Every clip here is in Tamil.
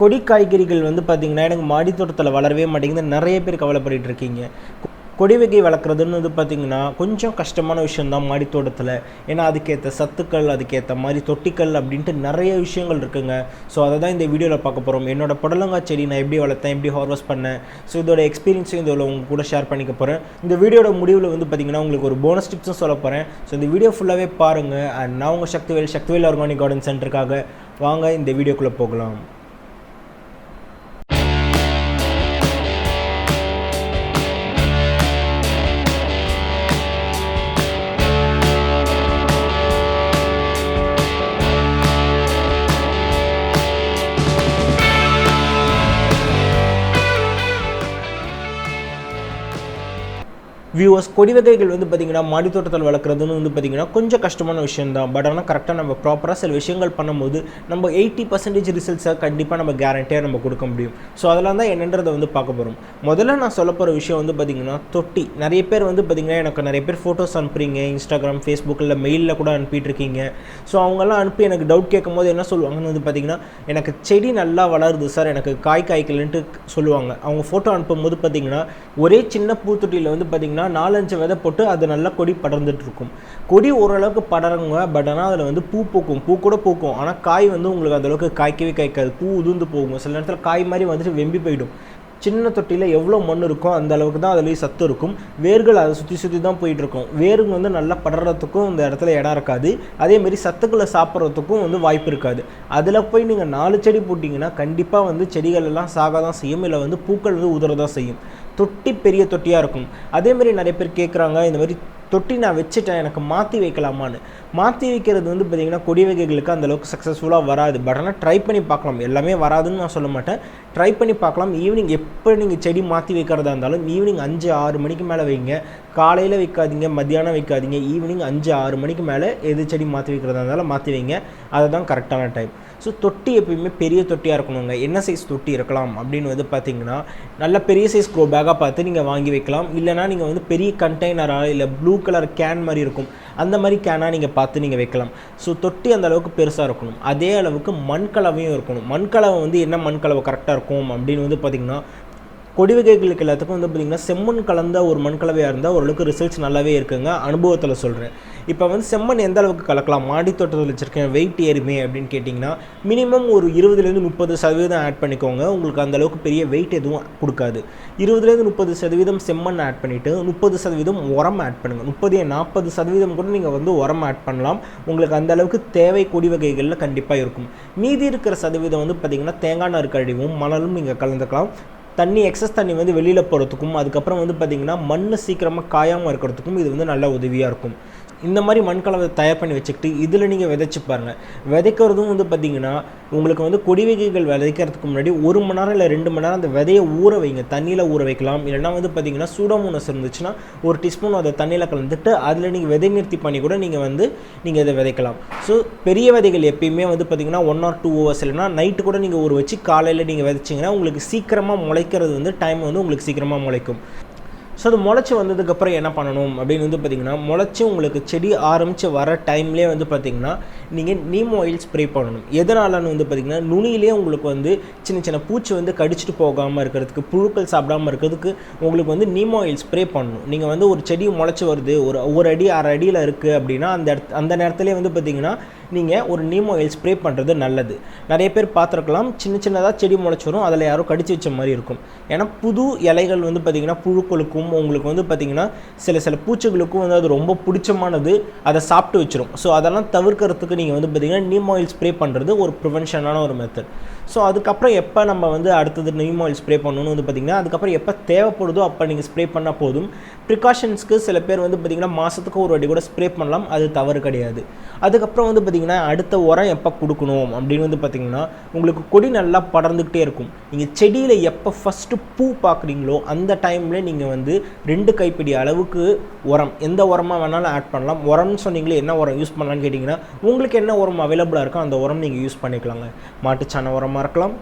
கொடி காய்கறிகள் வந்து பார்த்திங்கன்னா எனக்கு மாடி தோட்டத்தில் வளரவே மாட்டேங்குது. நிறைய பேர் கவலைப்பட்டு இருக்கீங்க. கொடி வகை வளர்க்குறதுன்னு வந்து பார்த்திங்கன்னா கொஞ்சம் கஷ்டமான விஷயந்தான் மாடி தோட்டத்தில். ஏன்னா அதுக்கேற்ற சத்துக்கள் அதுக்கேற்ற மாதிரி தொட்டிக்கல் அப்படின்ட்டு நிறைய விஷயங்கள் இருக்குங்க. ஸோ அதை தான் இந்த வீடியோவில் பார்க்க போகிறோம் என்னோட புடலங்காய் செடி நான் எப்படி வளர்த்தேன் எப்படி ஹார்வெஸ்ட் பண்ணேன். ஸோ இதோட எக்ஸ்பீரியன்ஸையும் இதில் உங்க கூட ஷேர் பண்ணிக்க போகிறேன் இந்த வீடியோட முடிவில் வந்து பார்த்திங்கன்னா உங்களுக்கு ஒரு போனஸ் டிப்ஸும் சொல்ல போகிறேன் ஸோ இந்த வீடியோ ஃபுல்லாகவே பாருங்கள் அண்ட் நான் உங்கள் சக்திவேல் சக்திவேல் ஆர்கானிக் கார்டன் சென்டருக்காக வாங்க. இந்த வீடியோக்குள்ளே போகலாம். வியூவர்ஸ் கொடி வகைகள் வந்து பார்த்திங்கன்னா மாடி தோட்டத்தில் வளர்க்குறதுன்னு வந்து பார்த்திங்கன்னா கொஞ்சம் கஷ்டமான விஷயம் தான். பட் ஆனால் கரெக்டாக நம்ம ப்ராப்பராக சில விஷயங்கள் பண்ணும்போது நம்ம எயிட்டி பர்சன்டேஜ் ரிசல்ட்ஸை கண்டிப்பாக நம்ம கேரண்டியாக நம்ம கொடுக்க முடியும். ஸோ அதெல்லாம் தான் என்னன்றதை வந்து பார்க்க போகிறோம் முதல்ல நான் சொல்ல போகிற விஷயம் வந்து பார்த்திங்கன்னா தொட்டி. நிறைய பேர் வந்து பார்த்திங்கன்னா எனக்கு நிறைய பேர் ஃபோட்டோஸ் அனுப்புகிறீங்க இன்ஸ்டாகிராம் ஃபேஸ்புக்கில் மெயிலில் கூட அனுப்பிட்டு இருக்கீங்க ஸோ அவங்கெல்லாம் அனுப்பி எனக்கு டவுட் கேட்கும் போது என்ன சொல்லுவாங்கன்னு வந்து பார்த்திங்கன்னா எனக்கு செடி நல்லா வளருது சார் எனக்கு காய் காய்க்கலன்ட்டு சொல்லுவாங்க. அவங்க ஃபோட்டோ அனுப்பும்போது பார்த்திங்கன்னா ஒரே சின்ன பூத்தொட்டியில் வந்து பார்த்திங்கன்னா நாலஞ்சு விதை போட்டு அது நல்லா கொடி படர்ந்துட்டு இருக்கும் கொடி ஓரளவுக்கு படருங்க பட் ஆனால் அதில் வந்து பூ பூக்கும். பூ கூட பூக்கும். ஆனால் காய் வந்து உங்களுக்கு அந்தளவுக்கு காய்க்கவே காய்க்காது. பூ உதிர்ந்து போகும் சில நேரத்தில் காய் மாதிரி வந்துட்டு வெம்பி போயிடும். சின்ன தொட்டியில் எவ்வளோ மண் இருக்கோ அந்த அளவுக்கு தான் அதுலேயும் சத்து இருக்கும். வேர்கள் அதை சுற்றி சுற்றி தான் போயிட்டுருக்கும். வேர்கள் வந்து நல்லா படுறதுக்கும் இந்த இடத்துல இடம் இருக்காது. அதேமாரி சத்துக்களை சாப்பிட்றதுக்கும் வந்து வாய்ப்பு இருக்காது. அதில் போய் நீங்கள் நாலு செடி போட்டிங்கன்னா கண்டிப்பாக வந்து செடிகள் எல்லாம் சாக தான் செய்யும். இல்லை வந்து பூக்கள் வந்து உதற தான் செய்யும். தொட்டி பெரிய தொட்டியாக இருக்கும். அதேமாரி நிறைய பேர் கேட்குறாங்க இந்த மாதிரி தொட்டி நான் வச்சுட்டேன் எனக்கு மாற்றி வைக்கலாமான்னு. மாற்றி வைக்கிறது வந்து பார்த்திங்கன்னா கொடி வகைகளுக்கு அந்தளவுக்கு சக்ஸஸ்ஃபுல்லாக வராது. பட் ஆனால் ட்ரை பண்ணி பார்க்கலாம். எல்லாமே வராதுன்னு நான் சொல்ல மாட்டேன். ட்ரை பண்ணி பார்க்கலாம். ஈவினிங் எப்போ நீங்கள் செடி மாற்றி வைக்கிறதா இருந்தாலும் ஈவினிங் அஞ்சு ஆறு மணிக்கு மேலே வைங்க. காலையில் வைக்காதீங்க மத்தியானம் வைக்காதீங்க ஈவினிங் அஞ்சு ஆறு மணிக்கு மேலே எது செடி மாற்றி வைக்கிறதா இருந்தாலும் மாற்றி வைங்க. அதுதான் கரெக்டான டைம் ஸோ தொட்டி எப்பயுமே பெரிய தொட்டியாக இருக்கணுங்க. என்ன சைஸ் தொட்டி இருக்கலாம் அப்படின்னு வந்து பார்த்தீங்கன்னா நல்ல பெரிய சைஸ் க்ரோ பேக்காக பார்த்து நீங்கள் வாங்கி வைக்கலாம். இல்லைனா நீங்கள் வந்து பெரிய கண்டெய்னராக இல்லை ப்ளூ கலர் கேன் மாதிரி இருக்கும். அந்த மாதிரி கேனாக நீங்கள் பார்த்து நீங்கள் வைக்கலாம். ஸோ தொட்டி அந்த அளவுக்கு பெருசாக இருக்கணும். அதே அளவுக்கு மண்கலவையும் இருக்கணும். மண்கலவை வந்து என்ன மண்கலவை கரெக்டாக இருக்கும் அப்படின்னு வந்து பார்த்திங்கன்னா கொடி வகைகளுக்கு எல்லாத்துக்கும் வந்து பார்த்திங்கன்னா செம்மண் கலந்த ஒரு மண் கலவையாக இருந்தால் ஓரளவுக்கு ரிசல்ட்ஸ் நல்லாவே இருக்குங்க. அனுபவத்தில் சொல்கிறேன் இப்போ வந்து செம்மண் எந்த அளவுக்கு கலக்கலாம்? மாடி தோட்டத்தில் வச்சுருக்கேன் வெயிட் ஏறுமே அப்படின்னு கேட்டிங்கன்னா மினிமம் ஒரு இருபதுலேருந்து முப்பது சதவீதம் ஆட் பண்ணிக்கோங்க. உங்களுக்கு அந்தளவுக்கு பெரிய வெயிட் எதுவும் கொடுக்காது. இருபதுலேருந்து முப்பது சதவீதம் செம்மண் ஆட் பண்ணிவிட்டு முப்பது சதவீதம் உரம் ஆட் பண்ணுங்கள் முப்பது நாற்பது சதவீதம் கூட நீங்கள் வந்து உரம் ஆட் பண்ணலாம். உங்களுக்கு அந்த அளவுக்கு தேவை கொடி வகைகளில் கண்டிப்பாக இருக்கும். மீதி இருக்கிற சதவீதம் வந்து பார்த்திங்கன்னா தேங்காய் நறுக்கடிவும் மணலும் நீங்கள் கலந்துக்கலாம். தண்ணி எக்ஸஸ் தண்ணி வந்து வெளியில் போகிறதுக்கும் அதுக்கப்புறம் வந்து பார்த்திங்கன்னா மண் சீக்கிரமாக காயாமல் இருக்கிறதுக்கும் இது வந்து நல்ல உதவியாக இருக்கும். இந்த மாதிரி மண்கலவை தயார் பண்ணி வச்சுக்கிட்டு இதில் நீங்கள் விதைச்சி பாருங்கள் விதைக்கிறதும் வந்து பார்த்திங்கன்னா உங்களுக்கு வந்து கொடி வகைகள் விதைக்கிறதுக்கு முன்னாடி ஒரு மணி நேரம் இல்லை ரெண்டு மணி நேரம் அந்த விதையை ஊற வைங்க. தண்ணியில் ஊற வைக்கலாம். இல்லைனா வந்து பார்த்திங்கன்னா சூடோமோனஸ் இருந்துச்சுன்னா ஒரு டீஸ்பூன் அதை தண்ணியில் கலந்துட்டு அதில் நீங்கள் விதை நிறுத்தி பண்ணி கூட நீங்கள் வந்து நீங்கள் இதை விதைக்கலாம். ஸோ பெரிய விதைகள் எப்பயுமே வந்து பார்த்திங்கன்னா ஒன் ஆர் டூ ஹவர்ஸ் இல்லைனா நைட்டு கூட நீங்கள் ஊற வச்சு காலையில் நீங்கள் விதைச்சிங்கன்னா உங்களுக்கு சீக்கிரமாக முளைக்கிறது வந்து டைம் வந்து உங்களுக்கு சீக்கிரமாக முளைக்கும். ஸோ அது முளைச்சி வந்ததுக்கப்புறம் என்ன பண்ணணும் அப்படின்னு வந்து பார்த்திங்கன்னா முளைச்சி உங்களுக்கு செடி ஆரம்பித்து வர டைம்லேயே வந்து பார்த்திங்கன்னா நீங்கள் நீம் ஆயில் ஸ்ப்ரே பண்ணணும். எதனாலன்னு வந்து பார்த்திங்கன்னா நுனியிலே உங்களுக்கு வந்து சின்ன சின்ன பூச்சி வந்து கடிச்சிட்டு போகாமல் இருக்கிறதுக்கு புழுக்கள் சாப்பிடாமல் இருக்கிறதுக்கு உங்களுக்கு வந்து நீம் ஆயில் ஸ்ப்ரே பண்ணணும். நீங்கள் வந்து ஒரு செடி முளைச்சி வருது ஒரு ஒரு அடி அரை அடியில் இருக்குது அப்படின்னா அந்த இடத்து அந்த நேரத்துலேயே வந்து பார்த்திங்கன்னா நீங்கள் ஒரு நீம் ஆயில் ஸ்ப்ரே பண்ணுறது நல்லது. நிறைய பேர் பார்த்துருக்கலாம் சின்ன சின்னதாக செடி முளைச்சி வரும் அதில் யாரோ கடிச்சு வச்ச மாதிரி இருக்கும். ஏன்னா புது இலைகள் வந்து பார்த்திங்கன்னா புழுக்களுக்கும் உங்களுக்கு வந்து பார்த்திங்கன்னா சில சில பூச்சிகளுக்கும் வந்து அது ரொம்ப பிடிச்சமானது அதை சாப்பிட்டு வச்சிரும். ஸோ அதெல்லாம் தவிர்க்கிறதுக்கு நீங்கள் வந்து பார்த்திங்கன்னா நீம் ஆயில் ஸ்ப்ரே பண்ணுறது ஒரு ப்ரிவென்ஷனான ஒரு மெத்தட் ஸோ அதுக்கப்புறம் எப்போ நம்ம வந்து அடுத்தது நீம் ஆயில் ஸ்ப்ரே பண்ணணும்னு வந்து பார்த்திங்கன்னா அதுக்கப்புறம் எப்போ தேவைப்படுதோ அப்போ நீங்கள் ஸ்ப்ரே பண்ணால் போதும். ப்ரிகாஷன்ஸ்க்கு சில பேர் வந்து பார்த்திங்கன்னா மாதத்துக்கு ஒரு வாட்டி கூட ஸ்ப்ரே பண்ணலாம். அது தவறு கிடையாது. அதுக்கப்புறம் வந்து பார்த்திங்கன்னா அடுத்த உரம் எப்போ கொடுக்கணும் அப்படின்னு வந்து பார்த்திங்கன்னா உங்களுக்கு கொடி நல்லா படர்ந்துக்கிட்டே இருக்கும். நீங்கள் செடியில் எப்போ ஃபஸ்ட்டு பூ பார்க்குறீங்களோ அந்த டைமில் நீங்கள் வந்து ரெண்டு கைப்பிடி அளவுக்கு உரம் எந்த உரமாக வேணாலும் ஆட் பண்ணலாம். உரம்னு சொன்னீங்களே என்ன உரம் யூஸ் பண்ணலான்னு கேட்டிங்கன்னா உங்களுக்கு என்ன உரம் அவைலபிளாக இருக்கோ அந்த உரம் நீங்கள் யூஸ் பண்ணிக்கலாங்க. மாட்டுச்சாண உரமாக மறக்கலாம்.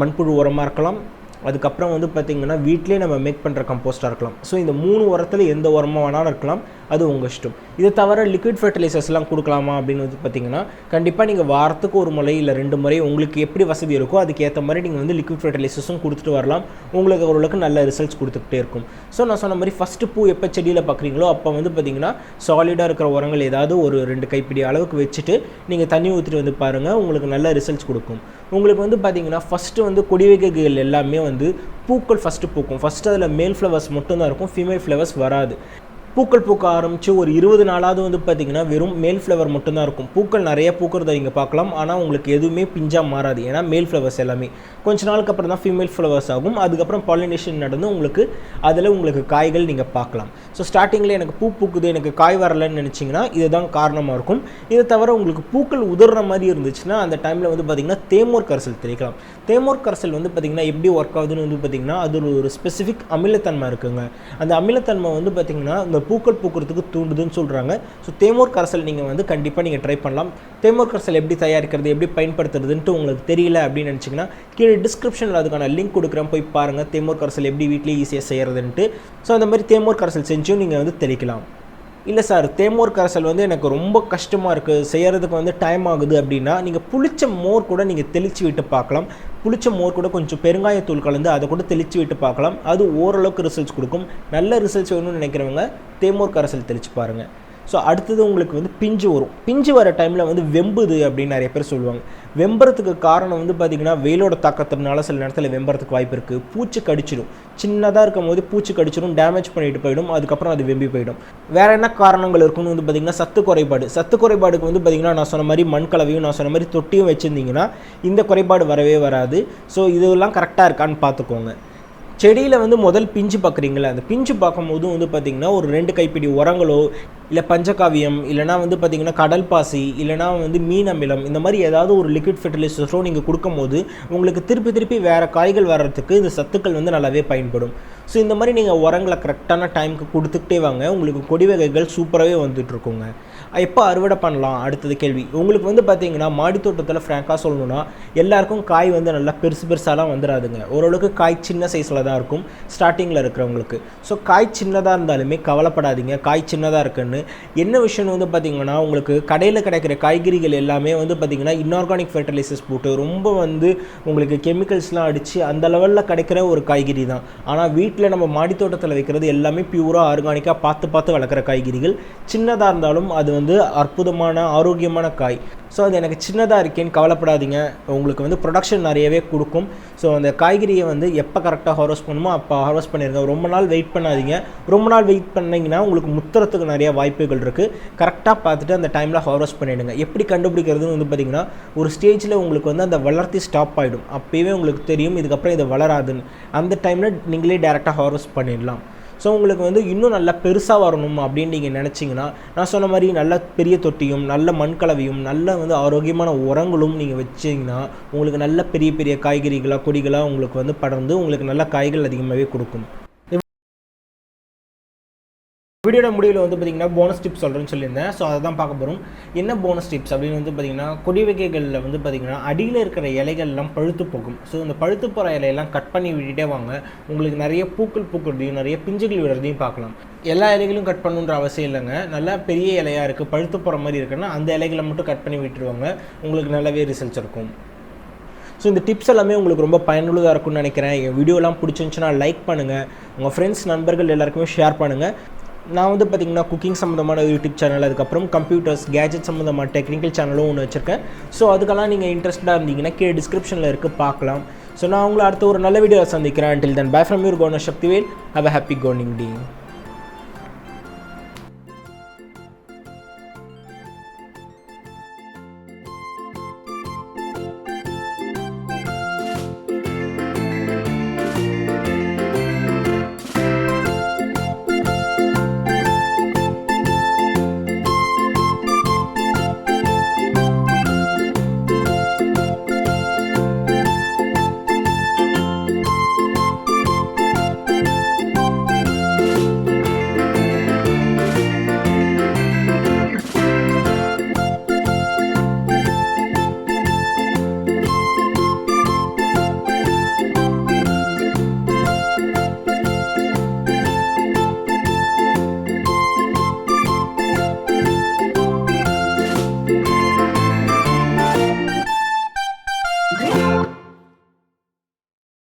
மண்புழு உரமாக இருக்கலாம். அதுக்கப்புறம் வந்து பார்த்திங்கன்னா வீட்டிலே நம்ம மேக் பண்ணுற கம்போஸ்ட்டாக இருக்கலாம். ஸோ இந்த மூணு உரத்தில் எந்த உரமாக வேணாலும் இருக்கலாம். அது உங்கள் இஷ்டம். இதை தவிர லிக்விட் ஃபர்டிலைசர்ஸ்லாம் கொடுக்கலாமா அப்படின்னு வந்து பார்த்தீங்கன்னா கண்டிப்பாக நீங்கள் வாரத்துக்கு ஒரு முறை இல்லை ரெண்டு முறை உங்களுக்கு எப்படி வசதி இருக்கோ அதுக்கேற்ற மாதிரி நீங்கள் வந்து லிக்விட் ஃபர்டிலைசர்ஸும் கொடுத்துட்டு வரலாம். உங்களுக்கு ஓரளவுக்கு நல்ல ரிசல்ட்ஸ் கொடுத்துக்கிட்டே இருக்கும். ஸோ நான் சொன்ன மாதிரி ஃபஸ்ட்டு பூ எப்போ செடியில் பார்க்குறீங்களோ அப்போ வந்து பார்த்தீங்கன்னா சாலிடாக இருக்கிற உரங்கள் ஏதாவது ஒரு ரெண்டு கைப்பிடி அளவுக்கு வச்சுட்டு நீங்கள் தண்ணி ஊற்றிட்டு வந்து பாருங்கள் உங்களுக்கு நல்ல ரிசல்ட்ஸ் கொடுக்கும். உங்களுக்கு வந்து பார்த்திங்கன்னா ஃபஸ்ட்டு வந்து கொடி வகைகள் எல்லாமே வந்து பூக்கள் ஃபஸ்ட்டு பூக்கும். ஃபஸ்ட்டு அதில் மேல் ஃப்ளவர்ஸ் மட்டும்தான் இருக்கும். ஃபீமேல் ஃப்ளவர்ஸ் வராது. பூக்கள் பூக்க ஆரம்பித்து ஒரு இருபது நாளாவது வந்து பார்த்திங்கன்னா வெறும் மேல் ஃப்ளவர் மட்டும்தான் இருக்கும். பூக்கள் நிறைய பூக்கிறத நீங்கள் பார்க்கலாம். ஆனால் உங்களுக்கு எதுவுமே பிஞ்சாக மாறாது. ஏன்னா மேல் ஃப்ளவர்ஸ் எல்லாமே. கொஞ்ச நாளுக்கு அப்புறம் தான் ஃபீமேல் ஃப்ளவர்ஸ் ஆகும். அதுக்கப்புறம் பாலினேஷன் நடந்து உங்களுக்கு அதில் உங்களுக்கு காய்கள் நீங்கள் பார்க்கலாம். ஸோ ஸ்டார்டிங்கில் எனக்கு பூ பூக்குது எனக்கு காய் வரலன்னு நினச்சிங்கன்னா இதுதான் காரணமாக இருக்கும். இதை தவிர உங்களுக்கு பூக்கள் உதிர்ற மாதிரி இருந்துச்சுன்னா அந்த டைமில் வந்து பார்த்திங்கன்னா தேமோர் கரைசல் தெளிக்கலாம். தேமோர் கரைசல் வந்து பார்த்திங்கன்னா எப்படி ஒர்க் ஆகுதுன்னு வந்து பார்த்திங்கன்னா அது ஒரு ஸ்பெசிஃபிக் அமிலத்தன்மை இருக்குங்க. அந்த அமிலத்தன்மை வந்து பார்த்திங்கன்னா இந்த பூக்கள் பூக்கிறதுக்கு தூண்டுதுன்னு சொல்கிறாங்க ஸோ தேமோர் கரைசல் நீங்கள் வந்து கண்டிப்பாக நீங்கள் ட்ரை பண்ணலாம். தேமோர் கரைசல் எப்படி தயாரிக்கிறது எப்படி பயன்படுத்துறதுன்ட்டு உங்களுக்கு தெரியல அப்படின்னு நினச்சிங்கன்னா கீழே டிஸ்கிரிப்ஷனில் அதுக்கான லிங்க் கொடுக்குறேன். போய் பாருங்கள் தேமோர் கரைசல் எப்படி வீட்லேயே ஈஸியாக செய்கிறதுன்ட்டு ஸோ அந்த மாதிரி தேமோர் கரைசல் செஞ்சும் நீங்கள் வந்து தெளிக்கலாம். இல்லை சார் தேமோர் கரைசல் வந்து எனக்கு ரொம்ப கஷ்டமாக இருக்குது செய்கிறதுக்கு வந்து டைம் ஆகுது அப்படின்னா நீங்கள் புளிச்ச மோர் கூட நீங்கள் தெளித்து விட்டு பார்க்கலாம். புளிச்ச மோர் கூட கொஞ்சம் பெருங்காயத்தூள் கலந்து அதை கூட தெளித்து விட்டு பார்க்கலாம். அது ஓரளவுக்கு ரிசல்ட்ஸ் கொடுக்கும். நல்ல ரிசல்ட்ஸ் வேணும்னு நினைக்கிறவங்க தேமோர் கரைசல் தெளித்து பாருங்கள் ஸோ அடுத்தது உங்களுக்கு வந்து பிஞ்சு வரும். பிஞ்சு வர டைமில் வந்து வெம்புது அப்படின்னு நிறைய பேர் சொல்லுவாங்க. வெம்புறதுக்கு காரணம் வந்து பார்த்திங்கன்னா வெயிலோட தாக்கத்தினால சில நேரத்தில் வெம்புறதுக்கு வாய்ப்பு இருக்குது பூச்சி கடிச்சிடும். சின்னதாக இருக்கும் போது பூச்சி கடிச்சிடும் டேமேஜ் பண்ணிட்டு போயிடும். அதுக்கப்புறம் அது வெம்பி போயிடும். வேறு என்ன காரணங்கள் இருக்குன்னு வந்து பார்த்திங்கன்னா சத்து குறைபாடு. சத்து குறைபாடுக்கு வந்து பார்த்திங்கன்னா நான் சொன்ன மாதிரி மண் கலவையும் நான் சொன்ன மாதிரி தொட்டியும் வச்சுருந்தீங்கன்னா இந்த குறைபாடு வரவே வராது. ஸோ இதெல்லாம் கரெக்டாக இருக்கான்னு பார்த்துக்கோங்க. செடியில் வந்து முதல் பிஞ்சு பார்க்குறீங்களா அந்த பிஞ்சு பார்க்கும்போதும் வந்து பார்த்திங்கன்னா ஒரு ரெண்டு கைப்பிடி உரங்களோ இல்லை பஞ்சகாவியம் இல்லைனா வந்து பார்த்திங்கன்னா கடல் பாசி இல்லைனா வந்து மீன் அமிலம் இந்த மாதிரி ஏதாவது ஒரு லிக்விட் ஃபெர்டிலைசர்ஸோ நீங்கள் கொடுக்கும்போது உங்களுக்கு திருப்பி திருப்பி வேறு காய்கள் வர்றதுக்கு இந்த சத்துக்கள் வந்து நல்லாவே பயன்படும். ஸோ இந்த மாதிரி நீங்கள் உரங்களை கரெக்டான டைமுக்கு கொடுத்துக்கிட்டே வாங்க. உங்களுக்கு கொடி வகைகள் சூப்பராகவே வந்துட்டுருக்குங்க எப்போ அறுவடை பண்ணலாம்? அடுத்தது கேள்வி. உங்களுக்கு வந்து பார்த்தீங்கன்னா மாடி தோட்டத்தில் ஃப்ராங்காக சொல்லணும்னா எல்லாருக்கும் காய் வந்து நல்லா பெருசு பெருசாலாம் வந்துடாதுங்க ஓரளவுக்கு காய் சின்ன சைஸில் தான் இருக்கும் ஸ்டார்டிங்கில் இருக்கிறவங்களுக்கு. ஸோ காய் சின்னதாக இருந்தாலுமே கவலைப்படாதீங்க. காய் சின்னதாக இருக்குன்னு. என்ன விஷயம்னு வந்து பார்த்தீங்கன்னா உங்களுக்கு கடையில் கிடைக்கிற காய்கறிகள் எல்லாமே வந்து பார்த்திங்கன்னா இன்ஆர்கானிக் ஃபெர்டிலைசர்ஸ் போட்டு ரொம்ப வந்து உங்களுக்கு கெமிக்கல்ஸ்லாம் அடித்து அந்த லெவலில் கிடைக்கிற ஒரு காய்கறி தான். ஆனால் வீட்டில் நம்ம மாடி தோட்டத்தில் வைக்கிறது எல்லாமே பியூராக ஆர்கானிக்காக பார்த்து பார்த்து வளர்க்குற காய்கறிகள். சின்னதாக இருந்தாலும் அது வந்து அற்புதமான ஆரோக்கியமான காய். ஸோ அது எனக்கு சின்னதாக இருக்கேன்னு கவலைப்படாதீங்க. உங்களுக்கு வந்து ப்ரொடக்ஷன் நிறையவே கொடுக்கும். ஸோ அந்த காய்கறியை வந்து எப்போ கரெக்டாக ஹார்வெஸ்ட் பண்ணுமோ அப்போ ஹார்வெஸ்ட் பண்ணிடுங்க. ரொம்ப நாள் வெயிட் பண்ணாதீங்க. ரொம்ப நாள் வெயிட் பண்ணிங்கன்னா உங்களுக்கு முத்துறதுக்கு நிறைய வாய்ப்புகள் இருக்குது கரெக்டாக பார்த்துட்டு அந்த டைமில் ஹார்வெஸ்ட் பண்ணிவிடுங்க எப்படி கண்டுபிடிக்கிறதுன்னு வந்து பார்த்திங்கன்னா ஒரு ஸ்டேஜில் உங்களுக்கு வந்து அந்த வளர்த்தி ஸ்டாப் ஆகிடும் அப்போவே உங்களுக்கு தெரியும் இதுக்கப்புறம் இது வளராதுன்னு. அந்த டைமில் நீங்களே டேரெக்டாக ஹார்வெஸ்ட் பண்ணிடலாம். ஸோ உங்களுக்கு வந்து இன்னும் நல்லா பெருசாக வரணும் அப்படின்னு நீங்கள் நினச்சிங்கன்னா நான் சொன்ன மாதிரி நல்ல பெரிய தொட்டியும் நல்ல மண்கலவையும் நல்ல வந்து ஆரோக்கியமான உரங்களும் நீங்கள் வச்சிங்கன்னா உங்களுக்கு நல்ல பெரிய பெரிய காய்கறிகளாக கொடிகளாக உங்களுக்கு வந்து படர்ந்து உங்களுக்கு நல்ல காய்கள் அதிகமாகவே கொடுக்கும். வீடியோட முடிவில் வந்து பார்த்திங்கன்னா போனஸ் டிப்ஸ் சொல்கிறேன்னு சொல்லியிருந்தேன். ஸோ அதை தான் பார்க்க போகிறோம் என்ன போனஸ் டிப்ஸ் அப்படின்னு வந்து பார்த்திங்கன்னா கொடி வகைகளில் வந்து பார்த்திங்கன்னா அடியில் இருக்கிற இலைகள்லாம் பழுத்து போகும். ஸோ இந்த பழுத்து போகிற இலையெல்லாம் கட் பண்ணி விட்டுட்டே வாங்க. உங்களுக்கு நிறைய பூக்கள் பூக்கிறதையும் நிறைய பிஞ்சுகள் விடுறதையும் பார்க்கலாம். எல்லா இலைகளும் கட் பண்ணுன்ற அவசியம் இல்லைங்க. நல்லா பெரிய இலையாக இருக்குது பழுத்து போகிற மாதிரி இருக்குன்னா அந்த இலைகளை மட்டும் கட் பண்ணி விட்டுருவாங்க. உங்களுக்கு நல்லாவே ரிசல்ட்ஸ் இருக்கும். ஸோ இந்த டிப்ஸ் எல்லாமே உங்களுக்கு ரொம்ப பயனுள்ளதாக இருக்கும்னு நினைக்கிறேன். என் வீடியோலாம் பிடிச்சிருந்துச்சுன்னா லைக் பண்ணுங்கள் உங்கள் ஃப்ரெண்ட்ஸ் நண்பர்கள் எல்லாருக்குமே ஷேர் பண்ணுங்கள் நான் வந்து பார்த்திங்கன்னா குக்கிங் சம்மந்தமான யூடியூப் சேனல் அதுக்கப்புறம் கம்ப்யூட்டர்ஸ் கேஜெட் சம்மந்தமான டெக்னிக்கல் சேனலும் ஒன்று வச்சுருக்கேன். ஸோ அதுக்கெல்லாம் நீங்கள் இன்ட்ரெஸ்டாக இருந்தீங்கன்னா கீழே டிஸ்கிரிப்ஷனில் இருக்குது பார்க்கலாம். ஸோ நான் உங்களை அடுத்த ஒரு நல்ல வீடியோவில் சந்திக்கிறேன். Until then bye from your கோன Sakthivel have a happy கோனிங் டே